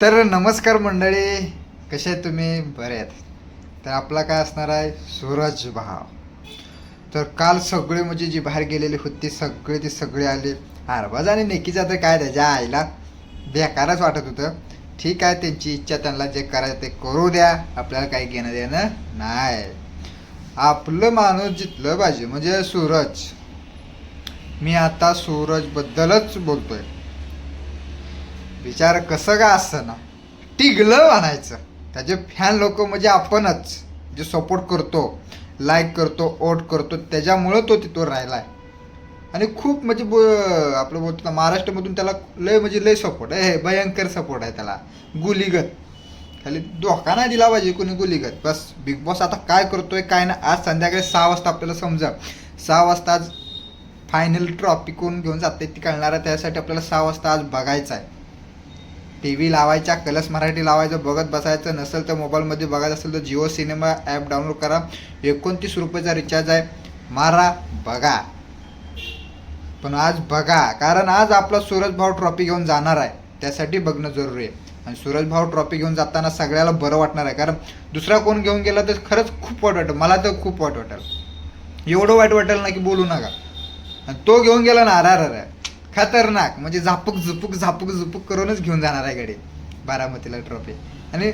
तर नमस्कार मंडळी कसे आहे तुम्ही? बरे आहेत. तर आपला काय असणार आहे? सूरज भाव. तर काल सगळे म्हणजे जी बाहेर गेलेली होती सगळे ते सगळे आले. हरबाज आणि नेकीचा तर काय त्याच्या आईला? बेकारच वाटत होतं. ठीक आहे त्यांची इच्छा त्यांना जे करायचं ते करू द्या. आपल्याला काही घेणं देणं नाही. आपलं माणूस जितलं पाहिजे म्हणजे सूरज. मी आता सूरजबद्दलच बोलतोय. विचार कसं का असतं ना टिगलं म्हणायचं. त्याचे फॅन लोक म्हणजे आपणच जे सपोर्ट करतो लाईक करतो ओट करतो त्याच्यामुळं तो तिथं आहे आणि खूप म्हणजे ब आपलं बोलतो ना महाराष्ट्रामधून त्याला लय म्हणजे लय सपोर्ट आहे. भयंकर सपोर्ट आहे त्याला. गुलीगत. खाली धोका नाही दिला पाहिजे कोणी गुलीगत. बस बिग बॉस आता काय करतोय काय ना आज संध्याकाळी सहा वाजता आपल्याला समजा सहा वाजता आज फायनल ट्रॉफी कोण घेऊन जाते ती कळणार आहे. त्यासाठी आपल्याला सहा वाजता आज बघायचं आहे. टी व्ही लावायचा कलर्स मराठी लावायचं बघत बसायचं नसेल तर मोबाईलमध्ये बघायचं असेल तर जिओ सिनेमा ॲप डाउनलोड करा. एकोणतीस रुपयाचा रिचार्ज आहे. मारा बघा. पण आज बघा कारण आज आपला सूरजभाव ट्रॉफी घेऊन जाणार आहे. त्यासाठी बघणं जरुरी आहे. आणि सूरजभाव ट्रॉफी घेऊन जाताना सगळ्याला बरं वाटणार आहे. कारण दुसरा कोण घेऊन गेला तर खरंच खूप वाईट वाटेल. मला तर खूप वाईट वाटेल. एवढं वाईट वाटेल ना की बोलू नका. आणि तो घेऊन गेला ना अरे अरे. खतरनाक म्हणजे झापूक झुपूक झापूक झुपूक करूनच घेऊन जाणार आहे गाडी. बारामतीला ट्रॉफी आणि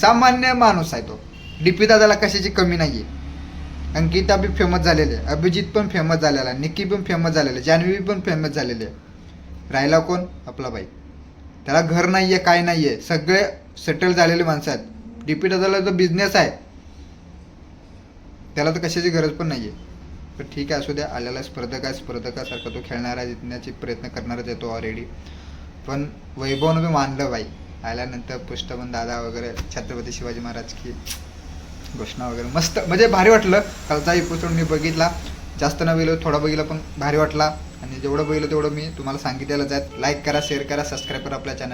सामान्य माणूस आहे तो. डीपी दादाला कशाची कमी नाही आहे अंकिता बी फेमस झालेली आहे. अभिजित पण फेमस झालेला आहे. निकी पण फेमस झालेलं आहे. जान्हवी पण फेमस झालेली आहे. राहिला कोण? आपला बाई त्याला घर नाही आहे काय नाही आहे सगळे सेटल झालेले माणसं आहेत. डीपी दादाला जो बिझनेस आहे त्याला तर कशाची गरज पण नाही आहे पण ठीक आहे असू द्या. आलेला स्पर्धक आहे स्पर्धकासारखा तो खेळणारा आहे जिंकण्याचे प्रयत्न करणारच आहे तो ऑलरेडी पण वैभवनं मी मानलं बाई. आल्यानंतर पुष्टबन दादा वगैरे छत्रपती शिवाजी महाराज की घोषणा वगैरे. मस्त. म्हणजे भारी वाटलं. कालचा एपिसोड मी बघितला. जास्त न बघितलं थोडा बघितलं पण भारी वाटला. आणि जेवढं बघितलं तेवढं मी तुम्हाला सांगितलेलंच आहे. लाईक करा शेअर करा सबस्क्राईब करा आपल्या चॅनल